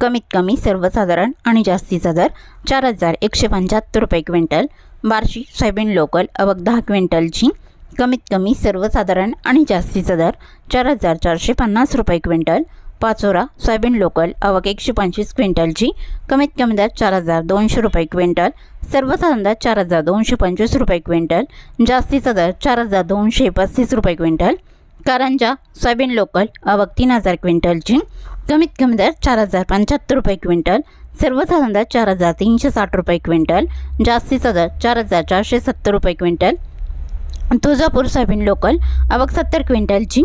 कमीत कमी सर्वसाधारण आणि जास्तीचा दर चार हजार एकशे पंच्याहत्तर रुपये क्विंटल बार्शी सोयाबीन लोकल अवक दहा क्विंटलची कमीत कमी सर्वसाधारण आणि जास्तीचा दर चार हजार चारशे पन्नास रुपये क्विंटल पाचोरा सोयाबीन लोकल अवघ एकशे पंचवीस क्विंटलची कमीत कमी दर चार हजार दोनशे रुपये क्विंटल सर्वसाधारण दर चार हजार दोनशे पंचवीस रुपये क्विंटल जास्तीचा दर चार हजार दोनशे पस्तीस रुपये क्विंटल कारंजा सोयाबीन लोकल अवघ तीन हजार क्विंटलची कमीत कमी दर चार हजार पंच्याहत्तर रुपये क्विंटल सर्वसाधारण दर चार हजार तीनशे साठ रुपये क्विंटल जास्तीचा दर चार हजार चारशे सत्तर रुपये क्विंटल. तुळजापूर सोयाबीन लोकल आवक सत्तर क्विंटलची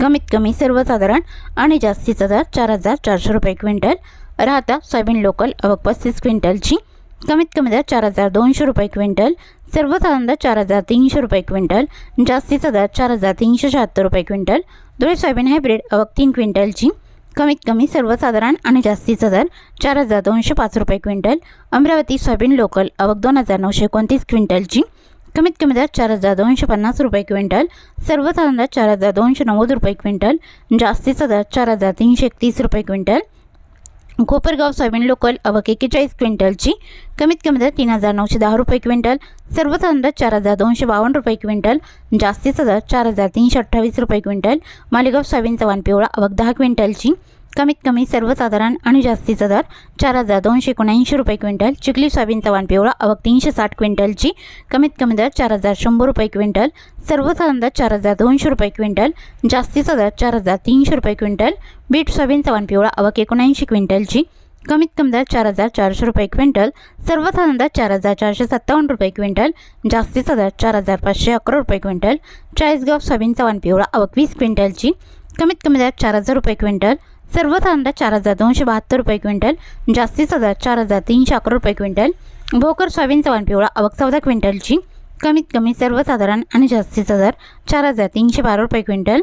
कमीत कमी सर्वसाधारण आणि जास्तीचा दर चार हजार चारशे रुपये क्विंटल. राहता सोयाबीन लोकल आवक पस्तीस क्विंटलची कमीत कमी दर चार हजार दोनशे रुपये क्विंटल सर्वसाधारण दर चार हजार तीनशे रुपये क्विंटल जास्तीचा दर चार हजार तीनशे शहात्तर रुपये क्विंटल. धुळे सोयाबीन हायब्रिड आवक तीन क्विंटलची कमीत कमी सर्वसाधारण आणि जास्तीचा दर चार हजार दोनशे पाच रुपये क्विंटल. अमरावती सोयाबीन लोकल आवक दोन हजार नऊशे एकोणतीस क्विंटलची. कमीत कमी दर चार हजार दोनशे पन्नास रुपये क्विंटल. सर्वसाधारण दर चार हजार दोनशे नव्वद रुपये क्विंटल. जास्तीचा दर चार हजार तीनशे एकतीस रुपये क्विंटल. कोपरगाव सोयाबीन लोकल अवक एक्केचाळीस क्विंटलची. कमीत कमी दर तीन हजार नऊशे दहा रुपये क्विंटल. सर्वसाधारण दर चार हजार दोनशे बावन्न रुपये क्विंटल. जास्तीचा दर चार हजार तीनशे अठ्ठावीस रुपये क्विंटल. मालेगाव सोयाबीन चव्हाण पिवळा अवक दहा क्विंटलची. कमीत कमी सर्वसाधारण आणि जास्तीचा दर चार हजार दोनशे एकोणऐंशी रुपये क्विंटल चिखली सोयाबीन वाण पिवळा अवक तीनशे साठ क्विंटलची कमीत कमी दर चार हजार शंभर रुपये क्विंटल सर्वसाधारण दर चार हजार दोनशे रुपये क्विंटल जास्तीचा दर चार हजार तीनशे रुपये क्विंटल बीट सोयाबीन वाण पिवळा अवक एकोणऐंशी क्विंटलची कमीत कमी दर चार हजार चारशे रुपये क्विंटल सर्वसाधारण दर चार हजार चारशे सत्तावन्न रुपये क्विंटल जास्तीचा दर चार हजार पाचशे अकरा रुपये क्विंटल चाळीसगाव सोयाबीनचा वाण पिवळा अवक वीस क्विंटलची कमीत कमी दर चार हजार रुपये क्विंटल सर्व दर चार हजार दोनशे बहात्तर रुपये क्विंटल जास्तीचा दर चार हजार तीनशे अकरा रुपये क्विंटल भोकर सोयाबीन चव्हाण पिवळा अवक चौदा क्विंटलची कमीत कमी सर्वसाधारण आणि जास्तीचा दर चार हजार तीनशे बारा रुपये क्विंटल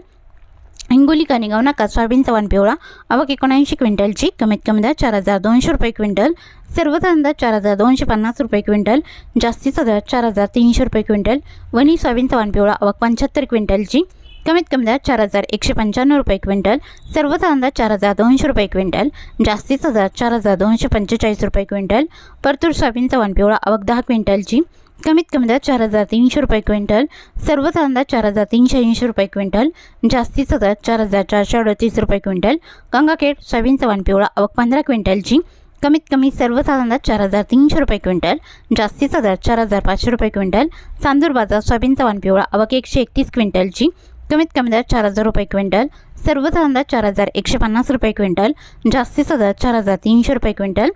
हिंगोली कानेगाव नाका सोयाबीन चव्हाण पिवळा अवक एकोणऐंशी क्विंटलची कमीत कमी दर चार हजार दोनशे रुपये क्विंटल सर्वसाधारण दर चार हजार दोनशे पन्नास रुपये क्विंटल जास्तीचा दर चार हजार तीनशे रुपये क्विंटल वणी सोयाबीन चव्हाण पिवळा अवक पंच्याहत्तर क्विंटलची कमीत कमी दर चार हजार एकशे पंच्याण्णव रुपये क्विंटल सर्वसाधारण दर चार हजार दोनशे रुपये क्विंटल जास्तीचा दर चार हजार दोनशे पंचेचाळीस रुपये क्विंटल परतूर सोयाबीनचा वन पिवळा आवक दहा क्विंटलची कमीत कमी दर चार हजार तीनशे रुपये क्विंटल सर्वसाधारण दर चार हजार तीनशे ऐंशी रुपये क्विंटल जास्तीचा दर चार हजार चारशे अडतीस रुपये क्विंटल गंगाखेड सोयाबीनचा वन पिवळा आवक पंधरा क्विंटलची कमीत कमी सर्वसाधारण दर चार हजार तीनशे रुपये क्विंटल जास्तीचा दर चार हजार पाचशे रुपये क्विंटल चांदूर बाजार सोयाबीनचा वन पिवळा आवक एकशे एकतीस क्विंटलची कमीत कमी दर चार हजार रुपये क्विंटल सर्वसाधारण दर चार हजार एकशे पन्नास रुपये क्विंटल जास्तीचा दर चार हजार तीनशे रुपये क्विंटल.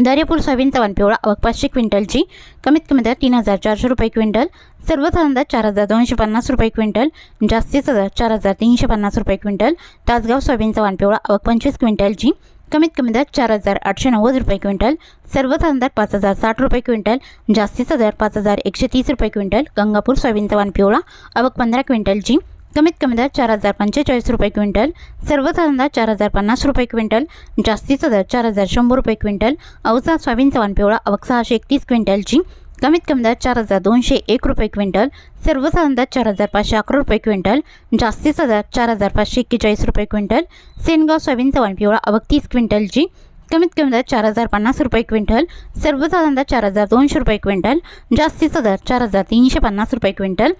दर्यापूर सोयाबीन चव्हाण पिवळा पाचशे क्विंटलची कमीत कमी दर तीन हजार चारशे रुपये क्विंटल सर्वसाधारण दर चार हजार दोनशे पन्नास रुपये क्विंटल जास्तीचा दर चार हजार तीनशे पन्नास रुपये क्विंटल. तासगाव सोयाबीन चव्हाण पिवळा पंचवीस क्विंटलची कमीत कमी दर चार हजार आठशे नव्वद रुपये क्विंटल सर्वसाधारण दर पाच हजार साठ रुपये क्विंटल जास्तीचा दर पाच हजार एकशे तीस रुपये क्विंटल गंगापूर सोयाबीन चव्हाण पिवळा अवक पंधरा क्विंटलची कमीत कमी दर चार हजार पंचेचाळीस रुपये क्विंटल सर्वसाधारण दर चार हजार पन्नास रुपये क्विंटल जास्तीचा दर चार हजार शंभर रुपये क्विंटल औसा सोयाबीन चव्हाण पिवळा अवक सहाशे एकतीस क्विंटलची कमीत कमी दर चार हजार दोनशे एक रुपये क्विंटल सर्वसाधारण दर चार हजार पाचशे अकरा रुपये क्विंटल जास्तीचा दर चार हजार पाचशे एक्केचाळीस रुपये क्विंटल सेनगाव सोयाबीन चव्हाण पिवळा अवक तीस क्विंटलची कमीत कमी दर चार हजार पन्नास रुपये क्विंटल सर्वसाधारण दर चार हजार दोनशे रुपये क्विंटल जास्तीचा दर चार हजार तीनशे पन्नास रुपये क्विंटल.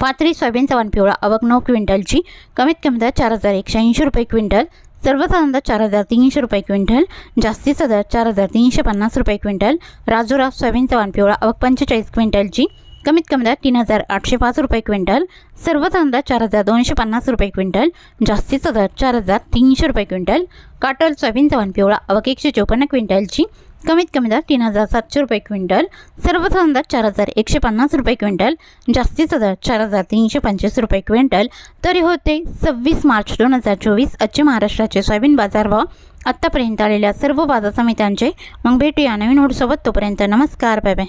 पातळी सोयाबीन चव्हाण पिवळा अवक नऊ क्विंटलची कमीत कमी दर चार हजार एकशे ऐंशी रुपये क्विंटल सर्वसाधारणतः चार हजार तीनशे रुपये क्विंटल जास्तीचा दर चार हजार तीनशे पन्नास रुपये क्विंटल राजूराव सोयाबीन चव्हाण पिवळा अवक पंचेचाळीस क्विंटलची कमीत कमी दर तीन हजार आठशे पाच रुपये क्विंटल सर्वसाधारणतः चार हजार दोनशे पन्नास रुपये क्विंटल जास्तीचा दर चार हजार तीनशे रुपये क्विंटल काटल सोयाबीन चव्हाण पिवळा अवघ एकशे चोपन्न क्विंटलची कमीत कमी दर तीन हजार सातशे रुपये क्विंटल सर्वसाधारण दर चार हजार एकशे पन्नास रुपये क्विंटल जास्तीचा दर चार हजार तीनशे पंचवीस रुपये क्विंटल. तरी होते सव्वीस मार्च दोन हजार चोवीस आजचे महाराष्ट्राचे सोयाबीन बाजारभाव. आत्तापर्यंत आलेल्या सर्व बाजार समित्यांचे मग भेटूया नवीन होडसोबत तोपर्यंत नमस्कार बाय बाय.